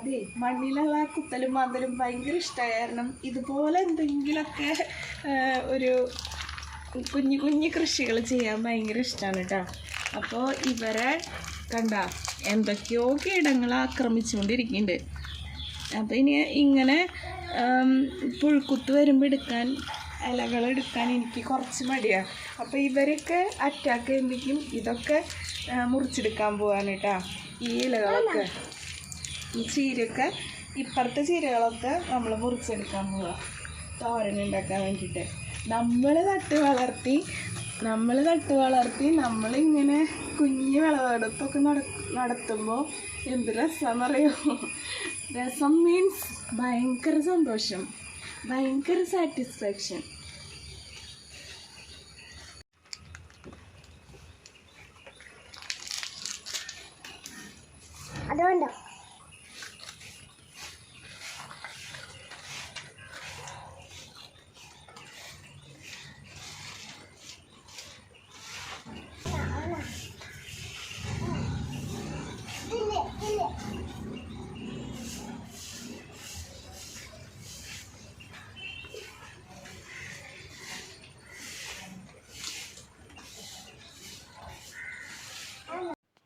അതെ മണ്ണിലുള്ള കുത്തലും മാന്തലും ഭയങ്കര ഇഷ്ടമായിരുന്നു ഇതുപോലെ എന്തെങ്കിലുമൊക്കെ ഒരു കുഞ്ഞു കുഞ്ഞു കൃഷികൾ ചെയ്യാൻ ഭയങ്കര ഇഷ്ടമാണ് കേട്ടോ അപ്പോൾ ഇവരെ കണ്ട എന്തൊക്കെയോ കീടങ്ങൾ ആക്രമിച്ചുകൊണ്ടിരിക്കുന്നുണ്ട്. അപ്പം ഇനി ഇങ്ങനെ പുഴുക്കുത്ത് വരുമ്പോൾ എടുക്കാൻ ഇലകൾ എടുക്കാൻ എനിക്ക് കുറച്ച് മടിയാണ് അപ്പോൾ ഇവരൊക്കെ അറ്റാക്ക് ചെയ്യുമ്പോഴേക്കും ഇതൊക്കെ മുറിച്ചെടുക്കാൻ പോവാണ് കേട്ടോ ഈ ഇലകളൊക്കെ. ചീരയൊക്കെ ഇപ്പുറത്തെ ചീരകളൊക്കെ നമ്മൾ മുറിച്ചെടുക്കാൻ പോവുക തോരൻ ഉണ്ടാക്കാൻ വേണ്ടിയിട്ട്. നമ്മൾ നട്ട് വളർത്തി നമ്മൾ നട്ട് വളർത്തി നമ്മളിങ്ങനെ കുഞ്ഞ് വിളവെടുപ്പൊക്കെ നട നടത്തുമ്പോൾ എന്ത് രസമെന്നറിയോ രസം മീൻസ് ഭയങ്കര സന്തോഷം. ഭയങ്കര സാറ്റിസ്ഫാക്ഷൻ അതുകൊണ്ടോ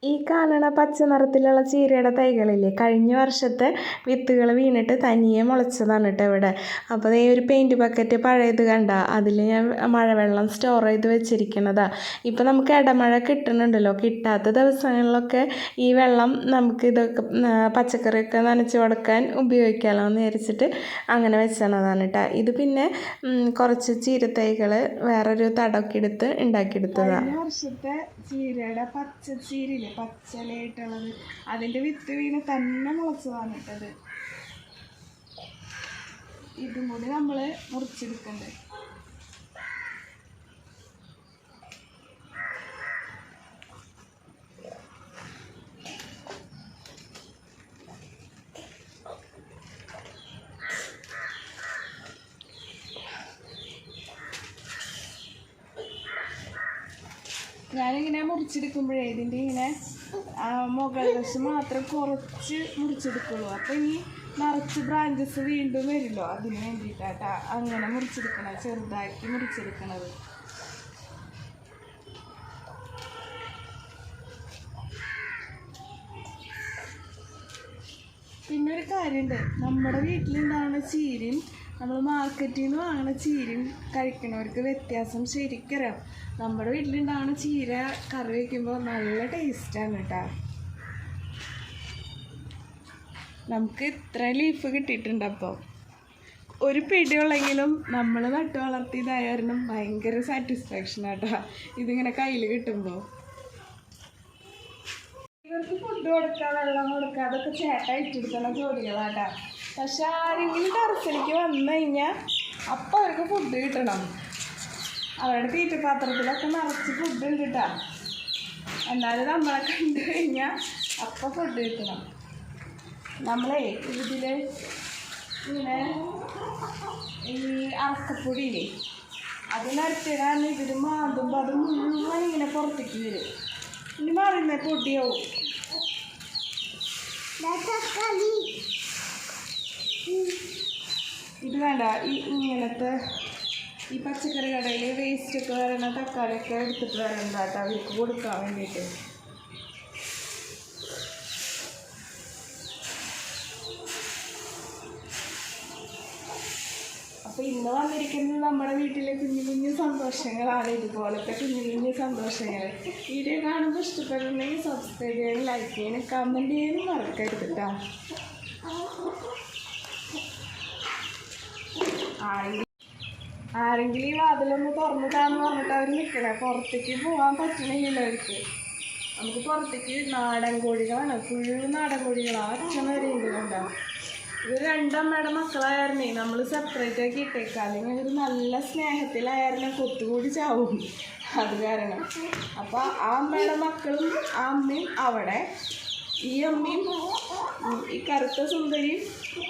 ഈ കാണണ പച്ച നിറത്തിലുള്ള ചീരയുടെ തൈകളില്ലേ? കഴിഞ്ഞ വർഷത്തെ വിത്തുകൾ വീണിട്ട് തനിയെ മുളച്ചതാണ് കേട്ടോ ഇവിടെ. അപ്പോൾ ഈ ഒരു പെയിന്റ് ബക്കറ്റ് പഴയത് കണ്ട അതിൽ ഞാൻ മഴവെള്ളം സ്റ്റോർ ചെയ്ത് വെച്ചിരിക്കുന്നതാ ഇപ്പോൾ നമുക്ക് ഇടമഴ കിട്ടുന്നുണ്ടല്ലോ കിട്ടാത്ത ദിവസങ്ങളിലൊക്കെ ഈ വെള്ളം നമുക്ക് ഇതൊക്കെ പച്ചക്കറിയൊക്കെ നനച്ച് കൊടുക്കാൻ ഉപയോഗിക്കാമല്ലോ എന്ന് വിചാരിച്ചിട്ട് അങ്ങനെ വെച്ചതാണ് കേട്ടോ ഇത് പിന്നെ കുറച്ച് ചീരത്തൈകൾ വേറൊരു തടമൊക്കെ എടുത്ത് ഉണ്ടാക്കിയെടുത്തതാണ് വർഷത്തെ ചീരയുടെ പച്ച ചീരയില്ലേ പച്ചലയായിട്ടുള്ളത്. അതിന്റെ വിത്ത് വീണ് തന്നെ മുളച്ചതാണ് വന്നിട്ടത്. ഇതും കൂടി നമ്മൾ മുറിച്ചെടുക്കണ്ട് ഞാനിങ്ങനെ മുറിച്ചെടുക്കുമ്പോഴേ ഇതിന്റെ ഇങ്ങനെ മുകൾ വശം മാത്രം കുറച്ച് മുറിച്ചെടുക്കുള്ളൂ. അപ്പം ഇനി നിറച്ച് ബ്രാഞ്ചസ് വീണ്ടും വരുമല്ലോ അതിന് വേണ്ടിയിട്ടാട്ടാ അങ്ങനെ മുറിച്ചെടുക്കണത് ചെറുതാക്കി മുറിച്ചെടുക്കണത്. പിന്നെ ഒരു കാര്യമുണ്ട്. നമ്മുടെ വീട്ടിലുണ്ടാകുന്ന ചീരയും നമ്മൾ മാർക്കറ്റിൽ നിന്ന് വാങ്ങുന്ന ചീരയും കഴിക്കുന്നവർക്ക് വ്യത്യാസം ശരിക്കറിയാം. നമ്മുടെ വീട്ടിലുണ്ടാവുന്ന ചീര കറി വയ്ക്കുമ്പോൾ നല്ല ടേസ്റ്റാണ് കേട്ടോ. നമുക്ക് ഇത്ര ലീഫ് കിട്ടിയിട്ടുണ്ട് അപ്പോൾ ഒരു പിടിയുള്ളെങ്കിലും നമ്മൾ നട്ടു വളർത്തിയതായ ഭയങ്കര സാറ്റിസ്ഫാക്ഷൻ ആട്ടോ ഇതിങ്ങനെ കയ്യിൽ കിട്ടുമ്പോൾ. ഇവർക്ക് ഫുഡ് കൊടുക്കുക വെള്ളം കൊടുക്കുക അതൊക്കെ ചേട്ട ഇട്ടെടുക്കുന്ന ജോലികളാട്ടാ പക്ഷെ ആരെങ്കിലും ടെറസിലേക്ക് വന്നു കഴിഞ്ഞാൽ അപ്പം അവർക്ക് ഫുഡ് കിട്ടണം. അവരുടെ തീറ്റപാത്രത്തിലൊക്കെ നിറച്ച് ഫുഡ് ഉണ്ട് കേട്ടാ എന്നാലും നമ്മളെ കണ്ടു കഴിഞ്ഞാൽ അപ്പം ഫുഡ് കിട്ടണം. നമ്മളേ ഇതിൽ ഇങ്ങനെ ഈ അറക്കപ്പൊടിയില്ലേ അത് നിരത്തിടാൻ ഇതിൽ മാന്തുമ്പോൾ അത് മുഴുവൻ ഇങ്ങനെ പുറത്തേക്ക് വരും. ഇനി മാറുന്ന പൊടിയാവും. ഇത് വേണ്ട ഈ ഇങ്ങനത്തെ ഈ പച്ചക്കറി കടയിൽ വേസ്റ്റ് ഒക്കെ വരണ തക്കാളിയൊക്കെ എടുത്തിട്ട് വരണ്ട കേട്ടോ. അവർക്ക് കൊടുക്കാൻ വേണ്ടിയിട്ട്. അപ്പോൾ ഇന്ന് വന്നിരിക്കുന്നത് നമ്മുടെ വീട്ടിലെ കുഞ്ഞു കുഞ്ഞു സന്തോഷങ്ങളാണ്. ഇതുപോലത്തെ കുഞ്ഞു കുഞ്ഞു സന്തോഷങ്ങൾ വീഡിയോ കാണുമ്പോൾ ഇഷ്ടപ്പെടുന്നുണ്ടെങ്കിൽ സബ്സ്ക്രൈബ് ചെയ്യാനും ലൈക്ക് ചെയ്യാനും കമന്റ് ചെയ്യാനും മറക്കരുത് കേട്ടോ ആരെങ്കിലും ആരെങ്കിലും ഈ വാതിലൊന്ന് തുറന്നിട്ടാന്ന് പറഞ്ഞിട്ട് അവർ നിൽക്കണേ പുറത്തേക്ക് പോകാൻ പറ്റണില്ല അവർക്ക്. നമുക്ക് പുറത്തേക്ക് നാടൻ കോഴികളാണ്. ഫുൾ നാടൻ കോഴികളാണ് അച്ഛൻ വരെ ഉണ്ടാവും ഇത് രണ്ടമ്മയുടെ മക്കളായിരുന്നേ നമ്മൾ സെപ്പറേറ്റ് ആക്കി ഇട്ടേക്കാം. അല്ലെങ്കിൽ ഒരു നല്ല സ്നേഹത്തിലായിരുന്നു കൊത്തുകൂടി ചാവും. അത് കാരണം. അപ്പോൾ ആ അമ്മയുടെ മക്കളും ആ അമ്മയും അവിടെ. ഈ അമ്മയും ഈ കറുത്ത സുന്ദരിയും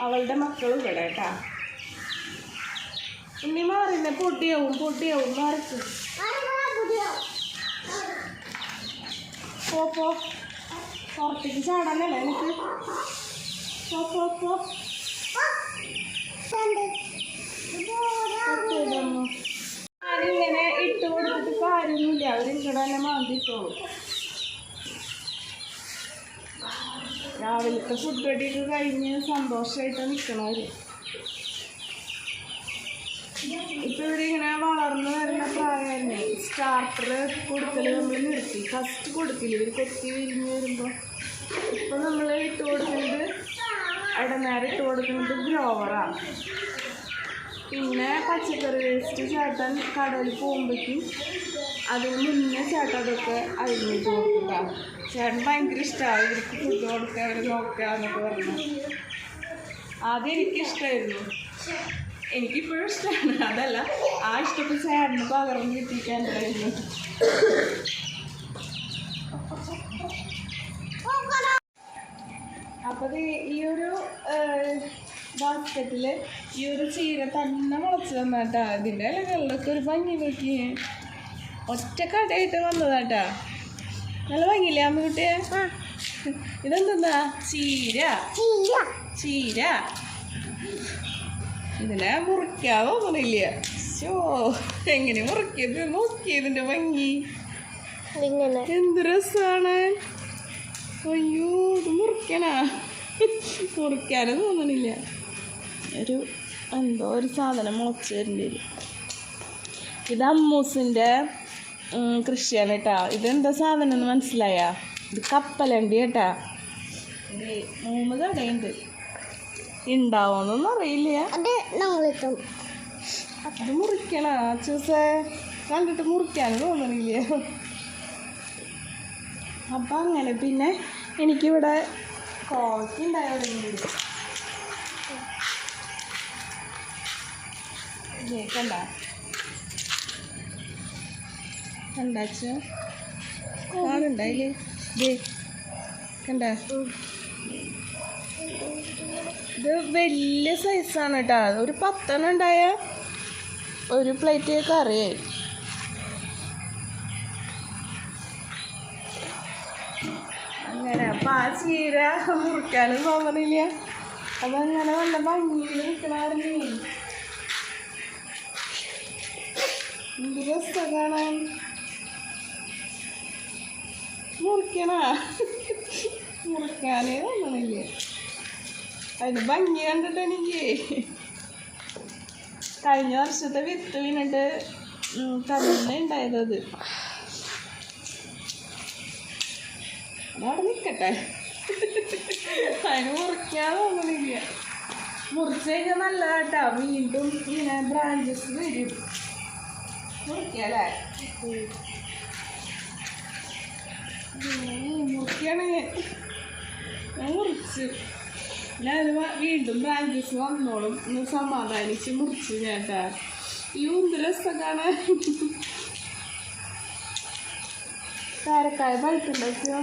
അവളുടെ മക്കളും ഇവിടെ കേട്ടാ. ഉണ്ണി മാറിന്നെ പൊട്ടിയാവും പൊട്ടിയാവും മറിച്ച് പോ പോ. പുറത്തേക്ക് ചാടാനല്ലേ എനിക്ക് പോ പോ പോ. ഇട്ട് കൊടുത്തിട്ട് കാര്യമൊന്നുമില്ല. അവരിങ്ങടെ തന്നെ മാന്തിക്കോളും രാവിലത്തെ ഫുഡ് അടിയൊക്കെ കഴിഞ്ഞ് സന്തോഷമായിട്ട് നിൽക്കണവര് ഇപ്പൊ ഇവിടെ ഇങ്ങനെ വളർന്നു വരുന്ന പ്രായമല്ലേ സ്റ്റാർട്ടർ കൊടുക്കൽ നമ്മൾ നിർത്തി. ഫസ്റ്റ് കൊടുക്കില്ല? ഇവർ കൊത്തി വിരിഞ്ഞ് വരുമ്പോൾ ഇപ്പൊ നമ്മൾ ഇട്ട് കൊടുക്കുന്നത് ഇടനേരം ഇട്ട് കൊടുക്കുന്നത് ഗ്രോവറാണ് പിന്നെ പച്ചക്കറി വേസ്റ്റ് ചേട്ടൻ കടയിൽ പോകുമ്പോഴേക്കും അതിന് മുന്നേ ചേട്ടൻ അതൊക്കെ അരിഞ്ഞിട്ട് കൊടുക്കുക ചേട്ടൻ ഭയങ്കര ഇഷ്ടമാണ് ഇവർക്ക് ഫുഡ് കൊടുക്കുക അവരെ നോക്കുക എന്നൊക്കെ പറഞ്ഞു. ആദ്യം എനിക്കിഷ്ടമായിരുന്നു എനിക്കിപ്പോഴും ഇഷ്ടമാണ് അതല്ല ആ ഇഷ്ടത്തിൽ ചേട്ടന് പകർന്ന് കിട്ടിയിട്ടുണ്ടായിരുന്നു അപ്പോൾ ഈ ഒരു ബാസ്ക്കറ്റിൽ ഈ ഒരു ചീര തന്നെ മുളച്ച് തന്നാട്ടാ. ഇതിന്റെ ഇലകളിലൊക്കെ ഒരു ഭംഗി നോക്കി. ഒറ്റ കടയിട്ട് വന്നതാട്ടാ. നല്ല ഭംഗിയില്ലേ അമ്മക്കുട്ടിയെ ഇതെന്താ ചീര. ചീര. ഇതിനെ മുറിക്കാൻ എങ്ങനെ ശോ എങ്ങനെ ഇതിന്റെ ഭംഗി. എന്ത് രസാണ്. അയ്യോ ഇത് മുറിക്കണാ. മുറിക്കാനും തോന്നണില്ല. ഒരു എന്തോ ഒരു സാധനം മുളച്ച് വരേണ്ടി വരും. ഇത് അമ്മൂസിന്റെ കൃഷിയാണ് കേട്ടാ. ഇതെന്താ സാധനം എന്ന് മനസ്സിലായാ? ഇത് കപ്പലണ്ടി കേട്ടാ. മൂന്ന് കടയുണ്ട്. ഉണ്ടാവോന്നൊന്നും അറിയില്ല. അത് മുറിക്കണ ചൂസേ. കണ്ടിട്ട് മുറിക്കാനും തോന്നണില്ല. അപ്പം അങ്ങനെ പിന്നെ എനിക്കിവിടെ കോവയ്ക്ക് ഉണ്ടായോടെങ്കിലും കണ്ട? കണ്ടാച്ച കാണുണ്ടായില്ലേ ദേ കണ്ട? ഇത് വലിയ സൈസാണ് കേട്ടോ ഒരു പത്തെണ്ണം ഉണ്ടായ ഒരു പ്ലേറ്റ് കറിയായി അങ്ങനെ അപ്പം ആ ചീര മുറിക്കാനും തോന്നണില്ല. അതങ്ങനെ നല്ല ഭംഗിയിൽ നിൽക്കണായിരുന്നേ എന്ത് രസം കാണാൻ. മുറിക്കണ. മുറിക്കാനേ തോന്നണില്ല. അതിന് ഭംഗി കണ്ടിട്ട് എനിക്ക്. കഴിഞ്ഞ വർഷത്തെ വിത്ത് വീണിട്ട് തന്നെ ഉണ്ടായത് അത്. അവിടെ നിൽക്കട്ടെ അതിന് മുറിക്കാൻ തോന്നണില്ല. മുറിച്ച് കഴിഞ്ഞാൽ നല്ലതാട്ടാ. വീണ്ടും ഇങ്ങനെ ബ്രാഞ്ചസ് വരും. മുറിക്കല്ലേ? മുറിക്കണേ ഞാൻ മുറിച്ച്. ഞാൻ വീണ്ടും ബ്രാഞ്ചസ് വന്നോളും. ഒന്ന് സമാധാനിച്ച് മുറിച്ചു ചേട്ടാ ട്ടാ. ഈ ഉന്ത് രസം കാണാൻ. കാരക്കായ പഴുത്തുണ്ടാക്കിയോ?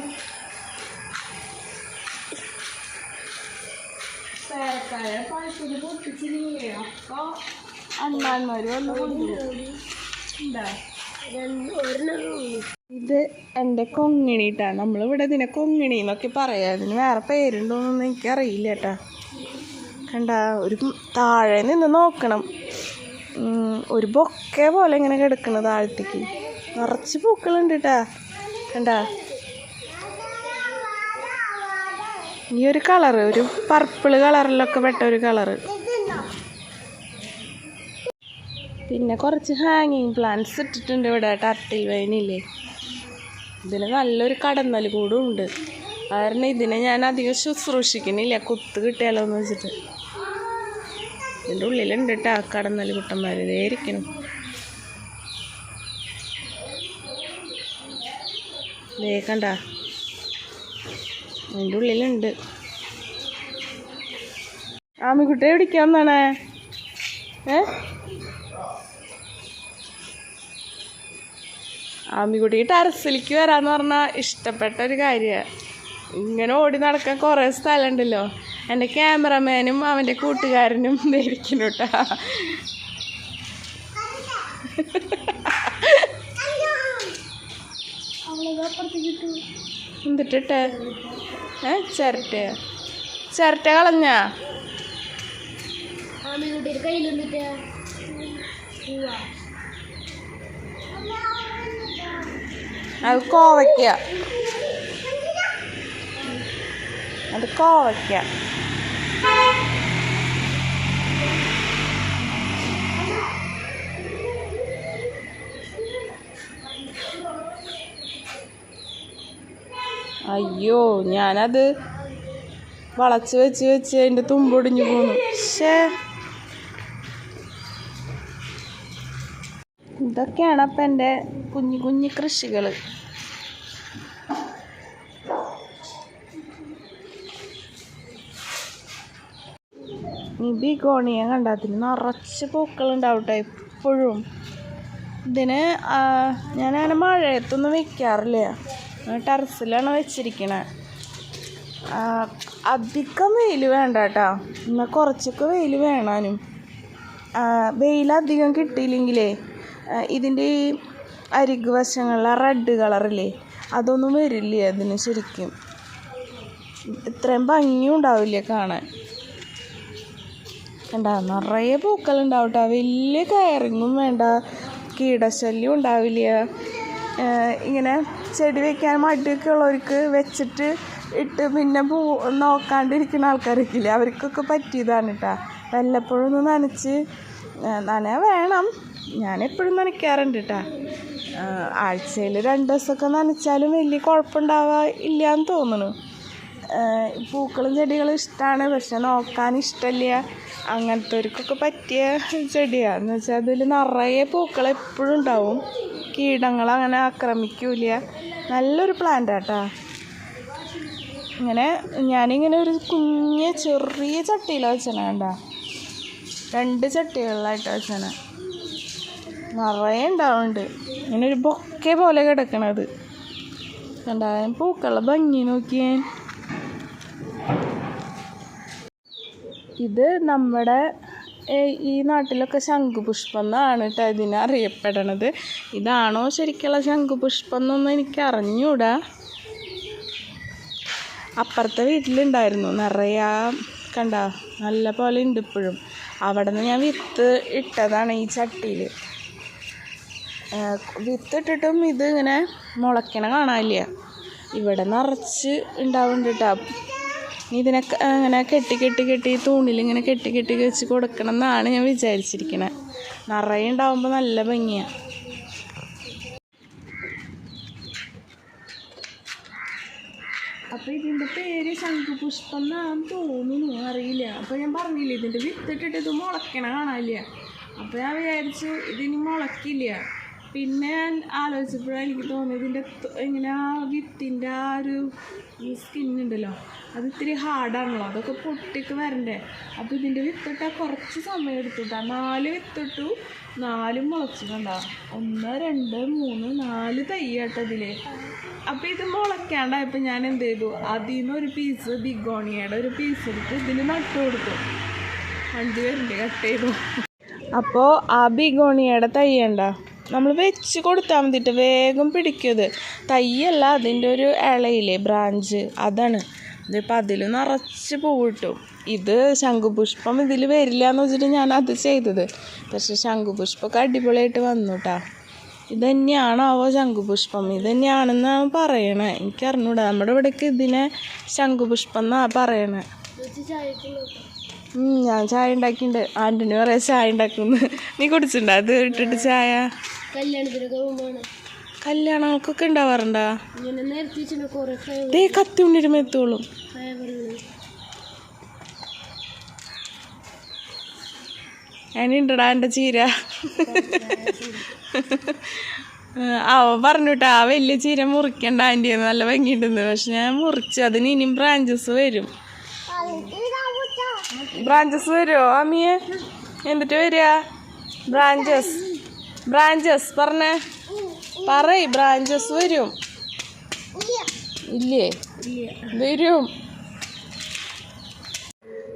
പേരക്കായ പഴുത്തത് പൊട്ടിച്ചില്ലേ അപ്പോൾ അണ്ണാന്മാർ വന്ന് കൊണ്ടുപോകും. എന്താ ഇത് എന്റെ കൊങ്ങിണിട്ടാ. നമ്മളിവിടെ ഇതിനെ കൊങ്ങിണി എന്നൊക്കെ പറയാം. ഇതിന് വേറെ പേരുണ്ടോന്നൊന്നും എനിക്കറിയില്ല കേട്ടാ. കണ്ട ഒരു താഴെ നിന്ന് നോക്കണം. ഒരു ബൊക്കെ പോലെ ഇങ്ങനെ കിടക്കണ താഴത്തേക്ക്. നിറച്ച് പൂക്കളുണ്ട് കേട്ടാ. കണ്ട? ഈ ഒരു കളറ് ഒരു പർപ്പിൾ കളറിലൊക്കെ പെട്ട ഒരു കളറ്. പിന്നെ കുറച്ച് ഹാങ്ങിങ് പ്ലാന്റ്സ് ഇട്ടിട്ടുണ്ട് ഇവിടെ. ടർട്ടിൽ വൈനില്ലേ ഇതിന് നല്ലൊരു കടന്നൽ കൂടും ഉണ്ട് കാരണം ഇതിനെ ഞാൻ അധികം ശുശ്രൂഷിക്കുന്നില്ല കുത്ത് കിട്ടിയാലോ എന്ന് വെച്ചിട്ട്. ഇതിന്റെ ഉള്ളിലുണ്ട് കേട്ടോ കടന്നൽ കുട്ടന്മാർ ഇതേ ഇരിക്കണം. ദേ കണ്ട. അതിന്റെ ഉള്ളിലുണ്ട്. ആമിക്കുട്ടി എവിടേക്കാ വന്നാണേ ഏ? ആമിക്കുട്ടി ടെറസിലേക്ക് വരാന്ന് പറഞ്ഞാൽ ഇഷ്ടപ്പെട്ട ഒരു കാര്യമാണ് ഇങ്ങനെ ഓടി നടക്കാൻ കുറേ സ്ഥലമുണ്ടല്ലോ. എന്റെ ക്യാമറമാനും അവന്റെ കൂട്ടുകാരനും ധരിക്കുന്നു കേട്ടാ എന്തിട്ടിട്ട്? ഏ ചിരട്ട. ചിരട്ട കളഞ്ഞാ? ആമിക്കുട്ടിയുടെ അത് കോവയ്ക്ക. അത് കോവയ്ക്ക. അയ്യോ ഞാനത് വളച്ച് വെച്ച് വെച്ച് അതിന്റെ തുമ്പൊടിഞ്ഞു പോന്നു. പക്ഷേ ഇതൊക്കെയാണ് അപ്പം എന്റെ കുഞ്ഞു കുഞ്ഞു കൃഷികൾ ഈ ബിഗോണിയ കണ്ടാത്തിന് നിറച്ച് പൂക്കളുണ്ടാവട്ടെ എപ്പോഴും. ഇതിന് ഞാനങ്ങനെ മഴയത്തൊന്നും വെക്കാറില്ല. ടെറസിലാണ് വെച്ചിരിക്കണത് അധികം വെയിൽ വേണ്ട കേട്ടോ എന്നാൽ കുറച്ചൊക്കെ വെയിൽ വേണാനും. വെയിലധികം കിട്ടിയില്ലെങ്കിലേ ആ, ഇതിന്റെ ഈ അരികു വശങ്ങളിലെ റെഡ് കളറില്ലേ അതൊന്നും വരില്ല അതിന് ശരിക്കും. ഇത്രയും ഭംഗിയും ഉണ്ടാവില്ല കാണാൻ. കണ്ടാ നിറയെ പൂക്കളുണ്ടാവും കേട്ടോ വലിയ കയറിങ്ങും വേണ്ട കീടശല്യം ഉണ്ടാവില്ല. ഇങ്ങനെ ചെടി വെക്കാൻ മടിയൊക്കെ ഉള്ളവർക്ക് വെച്ചിട്ട് ഇട്ട് പിന്നെ പൂ നോക്കാണ്ടിരിക്കുന്ന ആൾക്കാരൊക്കില്ലേ അവർക്കൊക്കെ പറ്റിയതാണ് കേട്ടോ വല്ലപ്പോഴും ഒന്ന് നനച്ച് നന വേണം. ഞാൻ എപ്പോഴും നനയ്ക്കാറുണ്ട് കേട്ടോ ആഴ്ചയിൽ രണ്ട് ദിവസമൊക്കെ നനച്ചാലും വലിയ കുഴപ്പമുണ്ടാവുക ഇല്ല എന്ന് തോന്നുന്നു പൂക്കളും ചെടികളും ഇഷ്ടമാണ് പക്ഷെ നോക്കാൻ ഇഷ്ടമില്ല. അങ്ങനത്തെവർക്കൊക്കെ പറ്റിയ ചെടിയാണ് എന്ന് വെച്ചാൽ അതിൽ നിറയെ പൂക്കൾ എപ്പോഴും ഉണ്ടാവും. കീടങ്ങൾ അങ്ങനെ ആക്രമിക്കൂല നല്ലൊരു പ്ലാന്റ് ആട്ടാ ഇങ്ങനെ ഞാനിങ്ങനെ ഒരു കുഞ്ഞ് ചെറിയ ചട്ടിയിലാണ് വെച്ചണ കണ്ട. രണ്ട് ചട്ടികളിലായിട്ട് വെച്ചണ നിറയെ ഉണ്ടാവുന്നുണ്ട്. ഇങ്ങനെ ഒരു ബൊക്കെ പോലെ കിടക്കണത്. കണ്ട പൂക്കളുടെ ഭംഗി നോക്കിയേ. ഇത് നമ്മുടെ ഈ നാട്ടിലൊക്കെ ശംഖുപുഷ്പം എന്നാണ് കേട്ടോ ഇതിനെ അറിയപ്പെടണത്. ഇതാണോ ശരിക്കുള്ള ശംഖുപുഷ്പം എന്നൊന്നും എനിക്ക് അറിഞ്ഞൂടാ. അപ്പുറത്തെ വീട്ടിലുണ്ടായിരുന്നു നിറയെ കണ്ട നല്ല പോലെ ഉണ്ട് ഇപ്പോഴും. അവിടെ നിന്ന് ഞാൻ വിത്ത് ഇട്ടതാണ് ഈ ചട്ടിയിൽ വിത്ത് ഇട്ടിട്ടും ഇത് ഇങ്ങനെ മുളയ്ക്കണ കാണാനില്ല. ഇവിടെ നിറച്ച് ഉണ്ടാവുന്നുണ്ട് കേട്ടോ ഇതിനെ ക- അങ്ങനെ കെട്ടി കെട്ടി കെട്ടി തൂണിൽ ഇങ്ങനെ കെട്ടി കെട്ടി വെച്ച് കൊടുക്കണം എന്നാണ് ഞാൻ വിചാരിച്ചിരിക്കണത് നിറയെ ഉണ്ടാവുമ്പോൾ നല്ല ഭംഗിയാണ് അപ്പോൾ ഇതിന്റെ പേര് ശംഖുപുഷ്പം എന്നാണ് തോന്നുന്നു അറിയില്ല. അപ്പോൾ ഞാൻ പറഞ്ഞില്ല ഇതിന്റെ വിത്തിട്ടിട്ട് ഇത് മുളയ്ക്കണ കാണാനില്ല. അപ്പോൾ ഞാൻ വിചാരിച്ചു ഇതിനി മുളയ്ക്കില്ല. പിന്നെ ആലോചിച്ചപ്പോഴാണ് എനിക്ക് തോന്നിയത് ഇതിന്റെ ഇങ്ങനെ ആ വിത്തിന്റെ ആ ഒരു സ്കിന്നുണ്ടല്ലോ അത് ഇത്തിരി ഹാർഡാണല്ലോ അതൊക്കെ പൊട്ടിക്ക് വരണ്ടേ. അപ്പോൾ ഇതിന്റെ വിത്തിട്ടാൽ കുറച്ച് സമയം എടുത്തുട്ടാ നാല് വിത്തിട്ടു നാലും മുളച്ചു കണ്ടാ. ഒന്ന് രണ്ട് മൂന്ന് നാല് തയ്യാട്ടതിൽ അപ്പോൾ ഇത് മുളയ്ക്കാണ്ടായപ്പോൾ ഞാൻ എന്ത് ചെയ്തു? അതിൽ നിന്ന് ഒരു പീസ് ബിഗോണിയുടെ ഒരു പീസ് എടുത്ത് ഇതിൽ നട്ടു കൊടുത്തു. വണ്ടി വരണ്ടേ കട്ട് ചെയ്തു. അപ്പോൾ ആ ബിഗോണിയുടെ തയ്യണ്ട നമ്മൾ വെച്ച് കൊടുത്താൽ മതിട്ട്. വേഗം പിടിക്കത് തയ്യല്ല അതിന്റെ ഒരു ഇളയില്ലേ ബ്രാഞ്ച്. അതാണ്. ഇതിപ്പോൾ അതിൽ നിറച്ച് പൂ കിട്ടും ഇത് ശംഖുപുഷ്പം ഇതിൽ വരില്ല എന്ന് വെച്ചിട്ട് ഞാൻ അത് ചെയ്തത്. പക്ഷേ ശംഖുപുഷ്പമൊക്കെ അടിപൊളിയായിട്ട് വന്നു കേട്ടാ ഇത് തന്നെയാണാവോ ശംഖുപുഷ്പം? ഇത് തന്നെയാണെന്നാണ് പറയണേ. എനിക്കറിഞ്ഞൂടാ. നമ്മുടെ ഇവിടേക്ക് ഇതിനെ ശംഖുപുഷ്പം എന്നാണ് പറയണേ. ഞാൻ ചായ ഉണ്ടാക്കിയിട്ടുണ്ട് ആന്റണി പറയാ ചായ ഉണ്ടാക്കുന്നു. നീ കുടിച്ചിട്ടുണ്ടോ? അത് ഇട്ടിട്ട് ചായ? കല്യാണങ്ങൾക്കൊക്കെ ഉണ്ടാവാറുണ്ടാ? കത്തി ഉണ്ടിരുമ്പോ എത്തുള്ളൂ അതിനുണ്ടടാ എന്റെ ചീര. ആ പറഞ്ഞുട്ടാ ആ വലിയ ചീര മുറിക്കണ്ട ആന്റിയെന്ന് നല്ല ഭംഗിയുണ്ടെന്ന്. പക്ഷെ ഞാൻ മുറിച്ചു. അതിന് ഇനിയും ബ്രാഞ്ചസ് വരും. ബ്രാഞ്ചസ് വരുമോ അമ്മിയെ എന്നിട്ട് വരിക. ബ്രാഞ്ചസ് ബ്രാഞ്ചസ് പറഞ്ഞേ. പറയ് ബ്രാഞ്ചസ് വരും. ഇല്ലേ. വരും.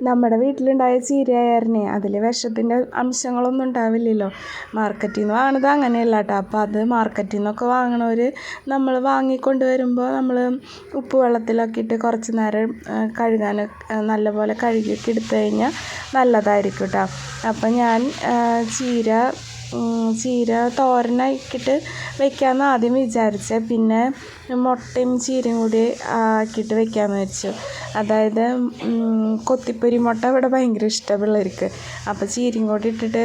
നമ്മുടെ വീട്ടിലുണ്ടായ ചീരയായിരുന്നേ. അതിൽ വിഷത്തിന്റെ അംശങ്ങളൊന്നും ഉണ്ടാവില്ലല്ലോ. മാർക്കറ്റിൽ നിന്ന് വാങ്ങണത് അങ്ങനെയല്ല കേട്ടോ അപ്പോൾ അത് മാർക്കറ്റിൽ നിന്നൊക്കെ വാങ്ങണവർ നമ്മൾ വാങ്ങിക്കൊണ്ട് വരുമ്പോൾ നമ്മൾ ഉപ്പ് വെള്ളത്തിലൊക്കെ ഇട്ട് കുറച്ച് നേരം കഴുകാൻ നല്ലപോലെ കഴുകിയൊക്കെ എടുത്തു കഴിഞ്ഞാൽ നല്ലതായിരിക്കും കേട്ടോ അപ്പം ഞാൻ ചീര ചീര തോരനാക്കിയിട്ട് വെക്കാമെന്ന് ആദ്യം വിചാരിച്ചത് പിന്നെ മുട്ടയും ചീരയും കൂടി ആക്കിയിട്ട് വെക്കാമെന്ന് വെച്ചു അതായത് കൊത്തിപ്പൊരി മുട്ട ഇവിടെ ഭയങ്കര ഇഷ്ടമാണ് പിള്ളേർക്ക്. അപ്പോൾ ചീരയും കൂടി ഇട്ടിട്ട്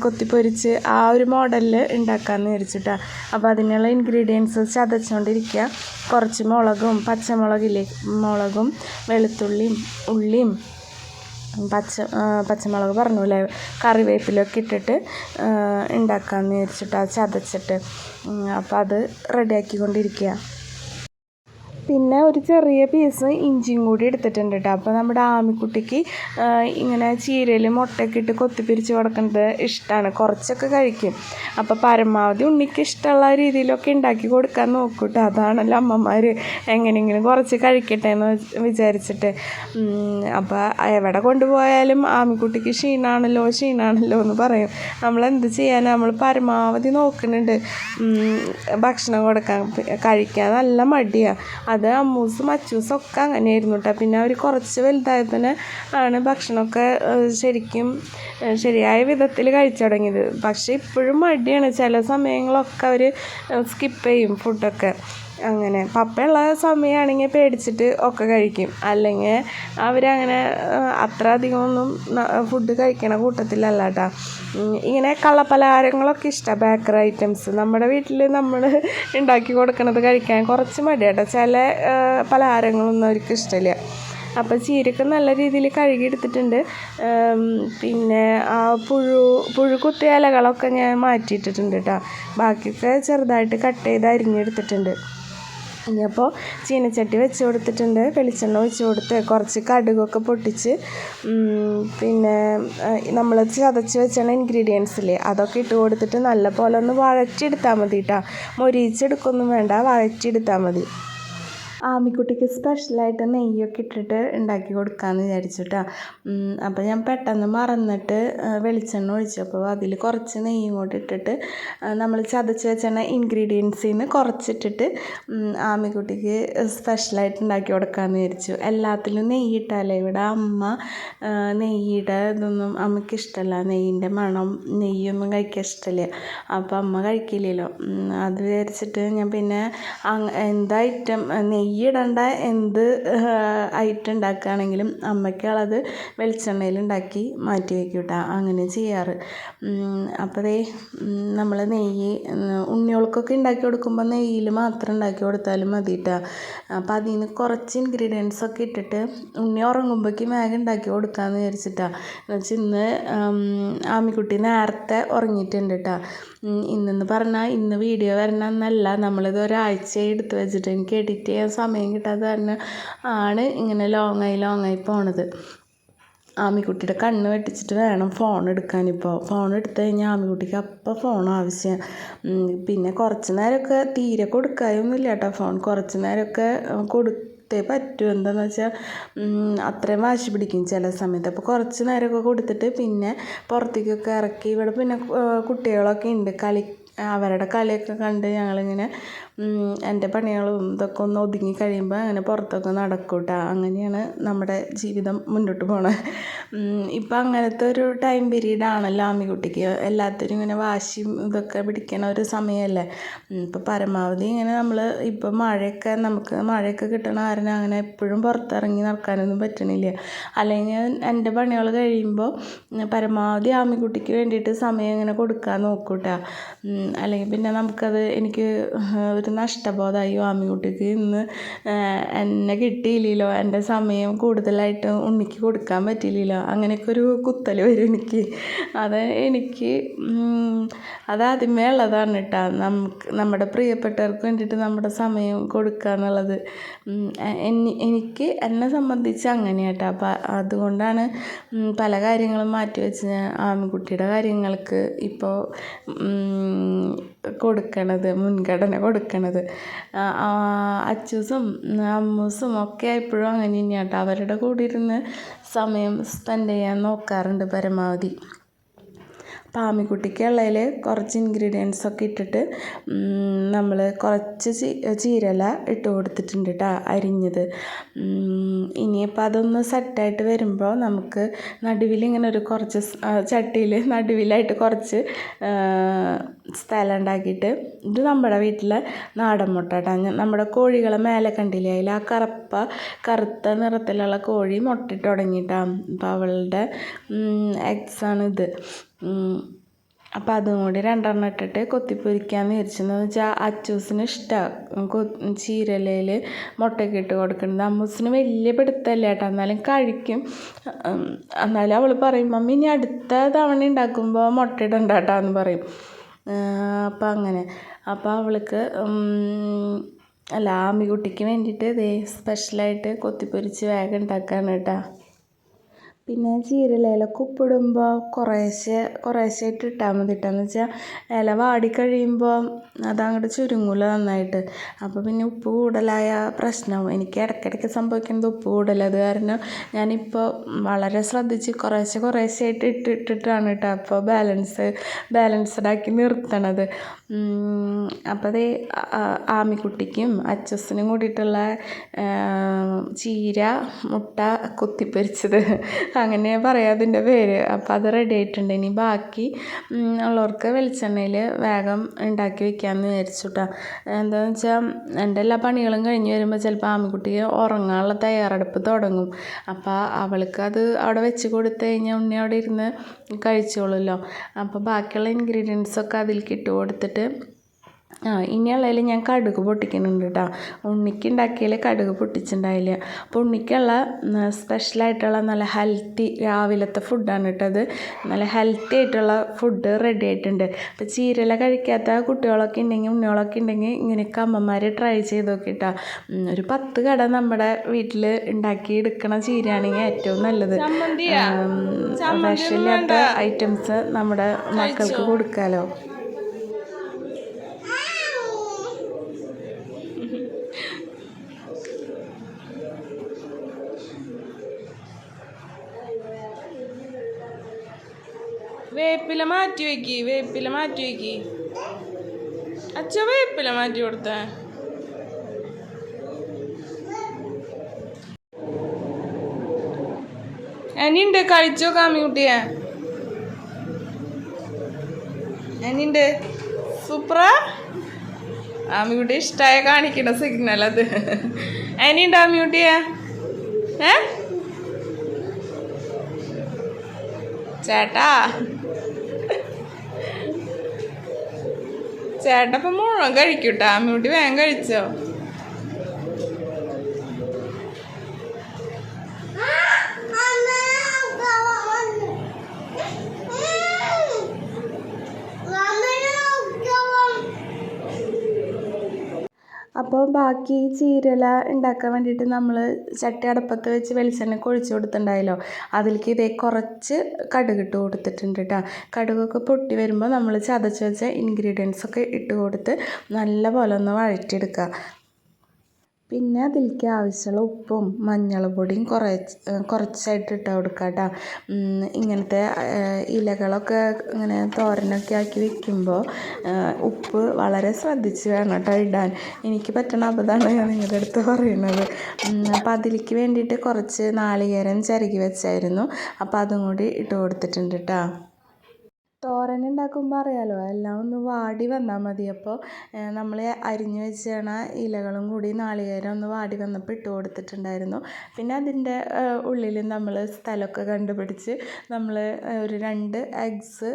കൊത്തിപ്പൊരിച്ച് ആ ഒരു മോഡലിൽ ഉണ്ടാക്കാമെന്ന് വിചാരിച്ചിട്ടാണ് അപ്പോൾ അതിനുള്ള ഇൻഗ്രീഡിയൻസ് ചതച്ചുകൊണ്ടിരിക്കുക കുറച്ച് മുളകും പച്ചമുളകില്ലേ മുളകും വെളുത്തുള്ളിയും ഉള്ളിയും പച്ച പച്ചമുളക് പച്ചമുളക് പറഞ്ഞൂല്ലേ കറിവേപ്പിലൊക്കെ ഇട്ടിട്ട് ഉണ്ടാക്കാമെന്ന് വിചാരിച്ചിട്ട് ചതച്ചിട്ട്. അപ്പോൾ അത് റെഡിയാക്കിക്കൊണ്ടിരിക്കുക പിന്നെ ഒരു ചെറിയ പീസ് ഇഞ്ചിയും കൂടി എടുത്തിട്ടുണ്ട് കേട്ടോ അപ്പോൾ നമ്മുടെ ആമിക്കുട്ടിക്ക് ഇങ്ങനെ ചീരയിൽ മുട്ടയൊക്കെ ഇട്ട് കൊത്തിപ്പിരിച്ച് കൊടുക്കുന്നത് ഇഷ്ടമാണ് കുറച്ചൊക്കെ കഴിക്കും. അപ്പോൾ പരമാവധി ഉണ്ണിക്ക് ഇഷ്ടമുള്ള രീതിയിലൊക്കെ ഉണ്ടാക്കി കൊടുക്കാൻ നോക്കൂട്ടോ കേട്ടോ അതാണല്ലോ അമ്മമാർ എങ്ങനെയെങ്കിലും കുറച്ച് കഴിക്കട്ടെ എന്ന് വിചാരിച്ചിട്ട്. അപ്പോൾ എവിടെ കൊണ്ടുപോയാലും ആമിക്കുട്ടിക്ക് ക്ഷീണാണല്ലോ ക്ഷീണാണല്ലോ എന്ന് പറയും. നമ്മൾ എന്ത് ചെയ്യാൻ നമ്മൾ പരമാവധി നോക്കുന്നുണ്ട്. ഭക്ഷണം കൊടുക്കാൻ കഴിക്കാൻ നല്ല മടിയാണ് അത് അമ്മൂസും അച്ചൂസും ഒക്കെ അങ്ങനെയായിരുന്നു കേട്ടോ. പിന്നെ അവർ കുറച്ച് വലുതായതിന് ആണ് ഭക്ഷണമൊക്കെ ശരിക്കും ശരിയായ വിധത്തിൽ കഴിച്ചു തുടങ്ങിയത്. പക്ഷേ ഇപ്പോഴും മടിയാണ്. ചില സമയങ്ങളൊക്കെ അവർ സ്കിപ്പ് ചെയ്യും ഫുഡൊക്കെ അങ്ങനെ. പപ്പയുള്ള സമയമാണെങ്കിൽ പേടിച്ചിട്ട് ഒക്കെ കഴിക്കും. അല്ലെങ്കിൽ അവരങ്ങനെ അത്ര അധികമൊന്നും ഫുഡ് കഴിക്കണ കൂട്ടത്തിലല്ല കേട്ടോ ഇങ്ങനെ കള്ളപ്പലഹാരങ്ങളൊക്കെ ഇഷ്ടമാണ് ബേക്കറി ഐറ്റംസ് നമ്മുടെ വീട്ടിൽ നമ്മൾ ഉണ്ടാക്കി കൊടുക്കണത് കഴിക്കാൻ കുറച്ച് മടിയാട്ടോ. ചില പലഹാരങ്ങളൊന്നും അവർക്ക് ഇഷ്ടമില്ല. അപ്പോൾ ചീരക്ക് നല്ല രീതിയിൽ കഴുകിയെടുത്തിട്ടുണ്ട് പിന്നെ ആ പുഴു പുഴു കുത്തിയ ഇലകളൊക്കെ ഞാൻ മാറ്റിയിട്ടിട്ടുണ്ട് കേട്ടോ ബാക്കിയൊക്കെ ചെറുതായിട്ട് കട്ട് ചെയ്ത് അരിഞ്ഞെടുത്തിട്ടുണ്ട്. ഇനിയപ്പോൾ ചീനച്ചട്ടി വെച്ച് കൊടുത്തിട്ടുണ്ട് വെളിച്ചെണ്ണ ഒഴിച്ച് കൊടുത്ത് കുറച്ച് കടുകൊക്കെ പൊട്ടിച്ച് പിന്നെ നമ്മൾ ചതച്ച് വെച്ചാണ് ഇൻഗ്രീഡിയൻസ് ഇല്ലേ അതൊക്കെ ഇട്ട് കൊടുത്തിട്ട് നല്ല പോലെ ഒന്ന് വഴറ്റിയെടുത്താൽ മതി കേട്ടോ മൊരിച്ചെടുക്കൊന്നും വേണ്ട വഴറ്റിയെടുത്താൽ മതി. ആമിക്കുട്ടിക്ക് സ്പെഷ്യലായിട്ട് നെയ്യൊക്കെ ഇട്ടിട്ട് ഉണ്ടാക്കി കൊടുക്കാമെന്ന് വിചാരിച്ചിട്ടാണ് അപ്പോൾ ഞാൻ പെട്ടെന്ന് മറന്നിട്ട് വെളിച്ചെണ്ണ വെളിച്ചെണ്ണ ഒഴിച്ചപ്പോൾ അതിൽ കുറച്ച് നെയ്യും കൂടി ഇട്ടിട്ട് നമ്മൾ ചതച്ച് വെച്ചെണ്ണ ഇൻഗ്രീഡിയൻസിൽ നിന്ന് കുറച്ചിട്ടിട്ട് ആമിക്കുട്ടിക്ക് സ്പെഷ്യലായിട്ട് ഉണ്ടാക്കി കൊടുക്കാമെന്ന് വിചാരിച്ചു. എല്ലാത്തിലും നെയ്യ് ഇട്ടാലേ ഇവിടെ അമ്മ നെയ്യുടെ ഇതൊന്നും അമ്മയ്ക്ക് ഇഷ്ടമല്ല നെയ്യിന്റെ മണം നെയ്യൊന്നും കഴിക്കാൻ ഇഷ്ടമില്ല അപ്പോൾ അമ്മ കഴിക്കില്ലല്ലോ. അത് വിചാരിച്ചിട്ട് ഞാൻ പിന്നെ എന്താ ഐറ്റം ഐറ്റം നെയ്യിടേണ്ട എന്ത് ഐറ്റം ഉണ്ടാക്കുകയാണെങ്കിലും അമ്മയ്ക്കുള്ളത് വെളിച്ചെണ്ണയിൽ ഉണ്ടാക്കി മാറ്റി വയ്ക്കും കേട്ടോ അങ്ങനെ ചെയ്യാറ്. അപ്പോൾ ദേ നമ്മൾ നെയ്യ് ഉണ്ണികൾക്കൊക്കെ ഉണ്ടാക്കി കൊടുക്കുമ്പോൾ നെയ്യിൽ മാത്രം ഉണ്ടാക്കി കൊടുത്താലും മതി കേട്ടോ അപ്പോൾ അതിൽ നിന്ന് കുറച്ച് ഇൻഗ്രീഡിയൻസ് ഒക്കെ ഇട്ടിട്ട് ഉണ്ണി ഉറങ്ങുമ്പോഴേക്കും വേഗം ഉണ്ടാക്കി കൊടുക്കാമെന്ന് വിചാരിച്ചിട്ടാണ് എന്നുവെച്ചാൽ ഇന്ന് ആമിക്കുട്ടി നേരത്തെ ഉറങ്ങിയിട്ടുണ്ട് കേട്ടോ ഇന്നെന്ന് പറഞ്ഞാൽ ഇന്ന് വീഡിയോ വരണമെന്നല്ല നമ്മളിത് ഒരാഴ്ച എടുത്ത് വെച്ചിട്ട് എനിക്ക് എഡിറ്റ് ചെയ്യാൻ സമയം കിട്ടാതെ കാരണം ആണ് ഇങ്ങനെ ലോങ്ങായി ലോങ്ങായി പോണത്. ആമിക്കുട്ടിയുടെ കണ്ണ് വെട്ടിച്ചിട്ട് വേണം ഫോൺ എടുക്കാനിപ്പോൾ ഫോൺ എടുത്തു കഴിഞ്ഞാൽ ആമിക്കുട്ടിക്ക് അപ്പം ഫോൺ ആവശ്യമാണ് പിന്നെ കുറച്ച് നേരമൊക്കെ തീരെ കൊടുക്കായൊന്നുമില്ല കേട്ടോ ഫോൺ കുറച്ച് നേരമൊക്കെ കൊടുത്തേ പറ്റൂ. എന്താണെന്ന് വെച്ചാൽ അത്രയും വാശി പിടിക്കും ചില സമയത്ത്. അപ്പോൾ കുറച്ച് നേരമൊക്കെ കൊടുത്തിട്ട് പിന്നെ പുറത്തേക്കൊക്കെ ഇറക്കി. ഇവിടെ പിന്നെ കുട്ടികളൊക്കെ ഉണ്ട്. കളി അവരുടെ കളിയൊക്കെ കണ്ട് ഞങ്ങളിങ്ങനെ എന്റെ പണികളും ഇതൊക്കെ ഒന്ന് ഒതുങ്ങി കഴിയുമ്പോൾ അങ്ങനെ പുറത്തൊക്കെ നടക്കും അങ്ങനെയാണ് നമ്മുടെ ജീവിതം മുന്നോട്ട് പോണത് ഇപ്പം അങ്ങനത്തെ ഒരു ടൈം പീരീഡ് ആണല്ലോ ആമിക്കുട്ടിക്ക് എല്ലാത്തിനും ഇങ്ങനെ വാശിയും ഇതൊക്കെ പിടിക്കണ ഒരു സമയമല്ലേ ഇപ്പം പരമാവധി ഇങ്ങനെ നമ്മൾ ഇപ്പം മഴയൊക്കെ നമുക്ക് മഴയൊക്കെ കിട്ടണ കാരണം അങ്ങനെ എപ്പോഴും പുറത്തിറങ്ങി നടക്കാനൊന്നും പറ്റണില്ല. അല്ലെങ്കിൽ എന്റെ പണികൾ കഴിയുമ്പോൾ പരമാവധി ആമിക്കുട്ടിക്ക് വേണ്ടിയിട്ട് സമയം ഇങ്ങനെ കൊടുക്കാൻ നോക്കൂട്ടാ. അല്ലെങ്കിൽ പിന്നെ നമുക്കത് എനിക്ക് ഒരു നഷ്ടബോധമായി ആമിക്കുട്ടിക്ക് ഇന്ന് എന്നെ കിട്ടിയില്ലല്ലോ എന്റെ സമയം കൂടുതലായിട്ട് ഉണ്ണിക്ക് കൊടുക്കാൻ പറ്റിയില്ലല്ലോ അങ്ങനെയൊക്കെ ഒരു കുത്തൽ വരും എനിക്ക്. അത് എനിക്ക് അതാദ്യമേ ഉള്ളതാണ് കേട്ടോ. നമുക്ക് നമ്മുടെ പ്രിയപ്പെട്ടവർക്ക് വേണ്ടിയിട്ട് നമ്മുടെ സമയം കൊടുക്കുക എന്നുള്ളത്. എനി- എനിക്ക് എന്നെ സംബന്ധിച്ച് അങ്ങനെയാട്ടോ അപ്പം അതുകൊണ്ടാണ് പല കാര്യങ്ങളും മാറ്റി വെച്ച് ഞാൻ ആമിക്കുട്ടിയുടെ കാര്യങ്ങൾക്ക് ഇപ്പോൾ കൊടുക്കണത് മുൻഗണന കൊടുക്കണത്. അച്ചൂസും അമ്മൂസും ഒക്കെ എപ്പോഴും അങ്ങനെ തന്നെയാണ് കേട്ടോ അവരുടെ കൂടെ ഇരുന്ന് സമയം സ്പെൻഡ് ചെയ്യാൻ നോക്കാറുണ്ട് പരമാവധി. പാമിക്കുട്ടിക്ക് ഉള്ളതിൽ കുറച്ച് ഇൻഗ്രീഡിയൻസ് ഒക്കെ ഇട്ടിട്ട് നമ്മൾ കുറച്ച് ചീരല ഇട്ട് കൊടുത്തിട്ടുണ്ട് കേട്ടോ അരിഞ്ഞത്. ഇനിയിപ്പോൾ അതൊന്ന് സെറ്റായിട്ട് വരുമ്പോൾ നമുക്ക് നടുവിൽ ഇങ്ങനെ ഒരു കുറച്ച് ചട്ടിയിൽ നടുവിലായിട്ട് കുറച്ച് സ്ഥലം ഉണ്ടാക്കിയിട്ട് ഇത് നമ്മുടെ വീട്ടിലെ നാടൻ മുട്ട കേട്ടോ നമ്മുടെ കോഴികളെ മേലെ കണ്ടില്ലേ? അതിൽ ആ കറുപ്പ കറുത്ത നിറത്തിലുള്ള കോഴി മുട്ടിട്ട് തുടങ്ങിയിട്ടാണ് അപ്പോൾ അവളുടെ എഗ്സാണ് ഇത് അപ്പോൾ അതും കൂടി രണ്ടെണ്ണം ഇട്ടിട്ട് കൊത്തിപ്പൊരിക്കാമെന്ന് വിചാരിച്ചെന്ന് വെച്ചാൽ അച്ചൂസിന് ഇഷ്ടമാണ് ചീരലയിൽ മുട്ടയൊക്കെ ഇട്ട് കൊടുക്കുന്നത്. അമ്മൂസിന് വലിയ പിടുത്തമല്ല കേട്ടോ. എന്നാലും കഴിക്കും. എന്നാലും അവൾ പറയും മമ്മി ഇനി അടുത്ത തവണ ഉണ്ടാക്കുമ്പോൾ മുട്ട ഇടണ്ട കേട്ടോ എന്ന് പറയും. അപ്പം അങ്ങനെ. അപ്പോൾ അവൾക്ക് അല്ല ആമിക്കുട്ടിക്ക് വേണ്ടിയിട്ട് ഇതേ സ്പെഷ്യലായിട്ട് കൊത്തിപ്പൊരിച്ച് വേഗം ഉണ്ടാക്കാണ് കേട്ടോ. പിന്നെ ചീരയിലൊക്കെ ഉപ്പിടുമ്പോൾ കുറേശ്ശെ കുറേശ്ശെ ഇട്ട് ഇട്ടാൽ മതി കേട്ടോ എന്ന് വെച്ചാൽ ഇല വാടി കഴിയുമ്പോൾ അതങ്ങോട്ട് ചുരുങ്ങൂല നന്നായിട്ട്. അപ്പോൾ പിന്നെ ഉപ്പ് കൂടുതലായ പ്രശ്നം. എനിക്ക് ഇടയ്ക്കിടയ്ക്ക് സംഭവിക്കുന്നത് ഉപ്പ് കൂടുതൽ അത് കാരണം ഞാനിപ്പോൾ വളരെ ശ്രദ്ധിച്ച് കുറേശ്ശെ കുറേശ്ശെ ആയിട്ട് ഇട്ട് ഇട്ടിട്ടാണ് കേട്ടോ അപ്പോൾ ബാലൻസ് ബാലൻസ്ഡ് ആക്കി നിർത്തണത്. അപ്പോൾ അതേ ആമിക്കുട്ടിക്കും അച്ചസിനും കൂടിയിട്ടുള്ള ചീര മുട്ട കുത്തിപ്പൊരിച്ചത്. അങ്ങനെ പറയാം അതിന്റെ പേര്. അപ്പോൾ അത് റെഡി ആയിട്ടുണ്ട്. ഇനി ബാക്കി ഉള്ളവർക്ക് വെളിച്ചെണ്ണയിൽ വേഗം ഉണ്ടാക്കി വെക്കാമെന്ന് വിചാരിച്ചു കേട്ടോ എന്താണെന്ന് വെച്ചാൽ എന്റെ എല്ലാ പണികളും കഴിഞ്ഞ് വരുമ്പോൾ ചിലപ്പോൾ ആമിക്കുട്ടി ഉറങ്ങാനുള്ള തയ്യാറെടുപ്പ് തുടങ്ങും. അപ്പോൾ അവൾക്ക് അത് അവിടെ വെച്ച് കൊടുത്തു കഴിഞ്ഞാൽ ഉണ്ണി അവിടെ ഇരുന്ന് കഴിച്ചോളുമല്ലോ അപ്പോൾ ബാക്കിയുള്ള ഇൻഗ്രീഡിയൻസൊക്കെ അതിലേക്ക് ഇട്ട് കൊടുത്തിട്ട് ആ ഇനിയുള്ളതിൽ ഞാൻ കടുക് പൊട്ടിക്കുന്നുണ്ട് കേട്ടോ ഉണ്ണിക്ക് ഉണ്ടാക്കിയതിൽ കടുക് പൊട്ടിച്ചിട്ടുണ്ടായില്ല. അപ്പോൾ ഉണ്ണിക്കുള്ള സ്പെഷ്യലായിട്ടുള്ള നല്ല ഹെൽത്തി രാവിലത്തെ ഫുഡാണ് കേട്ടത് നല്ല ഹെൽത്തി ആയിട്ടുള്ള ഫുഡ് റെഡി ആയിട്ടുണ്ട്. അപ്പോൾ ചീരല കഴിക്കാത്ത കുട്ടികളൊക്കെ ഉണ്ടെങ്കിൽ ഉണ്ണികളൊക്കെ ഉണ്ടെങ്കിൽ ഇങ്ങനെയൊക്കെ അമ്മമാർ ട്രൈ ചെയ്ത് നോക്കിട്ടാ ഒരു പത്ത് കട നമ്മുടെ വീട്ടിൽ ഉണ്ടാക്കി എടുക്കണ ചീരയാണെങ്കിൽ ഏറ്റവും നല്ലത്. വിഷമില്ലാത്ത ഐറ്റംസ് നമ്മുടെ മക്കൾക്ക് കൊടുക്കാമല്ലോ വേപ്പില മാറ്റി വയ്ക്കി വേപ്പില മാറ്റി വയ്ക്കി. അച്ഛ വേപ്പില മാറ്റി കൊടുത്ത. എനിണ്ട് കഴിച്ചോ കാമിക്കുട്ടിയെ എനിണ്ട് സൂപ്പറാ ആമിക്കുട്ടി ഇഷ്ടമായ കാണിക്കണ സിഗ്നൽ അത്. എനിണ്ട് ആമിക്കുട്ടിയെ ഏ? ചേട്ടാ? ചേട്ടൻ ഇപ്പം മുഴുവൻ കഴിക്കൂട്ടാ. അമ്മൂട്ടി വേഗം കഴിച്ചോ? അപ്പോൾ ബാക്കി ചീരല ഉണ്ടാക്കാൻ വേണ്ടിയിട്ട് നമ്മൾ ചട്ടി അടപ്പത്ത് വെച്ച് വെളിച്ചെണ്ണ ഒഴിച്ച് കൊടുത്തിട്ടുണ്ടായല്ലോ. അതിലേക്ക് ഇതേ കുറച്ച് കടുക് ഇട്ട് കൊടുത്തിട്ടുണ്ട് കേട്ടോ കടുകൊക്കെ പൊട്ടി വരുമ്പോൾ നമ്മൾ ചതച്ച് വെച്ച ഇൻഗ്രീഡിയൻസ് ഒക്കെ ഇട്ട് കൊടുത്ത് നല്ല പോലെ ഒന്ന് വഴറ്റിയെടുക്കുക പിന്നെ അതിലേക്ക് ആവശ്യമുള്ള ഉപ്പും മഞ്ഞൾപ്പൊടിയും കുറച്ച് കുറച്ചായിട്ട് ഇട്ട് കൊടുക്കുക കേട്ടോ ഇങ്ങനത്തെ ഇലകളൊക്കെ ഇങ്ങനെ തോരനൊക്കെ ആക്കി വെക്കുമ്പോൾ ഉപ്പ് വളരെ ശ്രദ്ധിച്ച് വേണം കേട്ടോ ഇടാൻ. എനിക്ക് പറ്റണ അബദ്ധമാണ് ഞാൻ നിങ്ങളുടെ അടുത്ത് പറയുന്നത്. അപ്പോൾ അതിലേക്ക് വേണ്ടിയിട്ട് കുറച്ച് നാളികേരം ചിരകി വെച്ചായിരുന്നു. അപ്പോൾ അതും കൂടി ഇട്ട് കൊടുത്തിട്ടുണ്ട് കേട്ടോ തോരൻ ഉണ്ടാക്കുമ്പോൾ അറിയാലോ എല്ലാം ഒന്ന് വാടി വന്നാൽ മതി. അപ്പോൾ നമ്മൾ അരിഞ്ഞു വെച്ചണ ഇലകളും കൂടി നാളികേരം ഒന്ന് വാടി വന്നപ്പോൾ ഇട്ട് കൊടുത്തിട്ടുണ്ടായിരുന്നു. പിന്നെ അതിന്റെ ഉള്ളിൽ നമ്മൾ സ്ഥലമൊക്കെ കണ്ടുപിടിച്ച് നമ്മൾ ഒരു രണ്ട് എഗ്സ്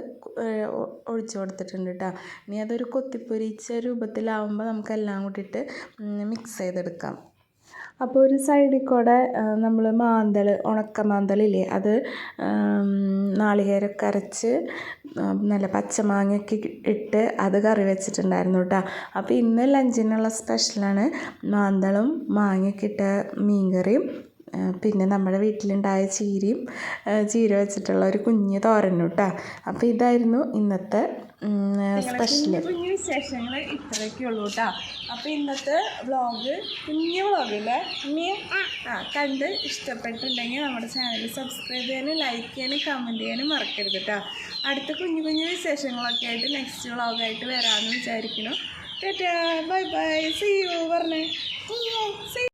ഒഴിച്ചു കൊടുത്തിട്ടുണ്ട് കേട്ടോ ഇനി അതൊരു കൊത്തിപ്പൊരിച്ച രൂപത്തിലാവുമ്പോൾ നമുക്കെല്ലാം കൂടിയിട്ട് മിക്സ് ചെയ്തെടുക്കാം. അപ്പോൾ ഒരു സൈഡിൽ കൂടെ നമ്മൾ മാന്തൽ ഉണക്ക മാന്തലില്ലേ അത് നാളികേരം അരച്ച് നല്ല പച്ചമാങ്ങയൊക്കെ ഇട്ട് അത് കറി വെച്ചിട്ടുണ്ടായിരുന്നു കേട്ടോ അപ്പോൾ ഇന്ന് ലഞ്ചിനുള്ള സ്പെഷ്യലാണ് മാന്തളും മാങ്ങയൊക്കെ ഇട്ട മീൻകറിയും പിന്നെ നമ്മുടെ വീട്ടിലുണ്ടായ ചീരയും ചീര വെച്ചിട്ടുള്ള ഒരു കുഞ്ഞ് തോരനും കേട്ടോ അപ്പോൾ ഇതായിരുന്നു ഇന്നത്തെ കുഞ്ഞു കുഞ്ഞു വിശേഷങ്ങൾ ഇത്രയൊക്കെ ഉള്ളൂ കേട്ടോ അപ്പോൾ ഇന്നത്തെ വ്ളോഗ് കുഞ്ഞു വ്ളോഗില്ലേ ഇനിയും ആ കണ്ട് ഇഷ്ടപ്പെട്ടിട്ടുണ്ടെങ്കിൽ നമ്മുടെ ചാനൽ സബ്സ്ക്രൈബ് ചെയ്യാനും ലൈക്ക് ചെയ്യാനും കമന്റ് ചെയ്യാനും മറക്കരുത് കേട്ടോ അടുത്ത കുഞ്ഞു കുഞ്ഞു വിശേഷങ്ങളൊക്കെ ആയിട്ട് നെക്സ്റ്റ് വ്ളോഗായിട്ട് വരാമെന്ന് വിചാരിക്കുന്നു. Tata bye bye see you പറഞ്ഞേ. സി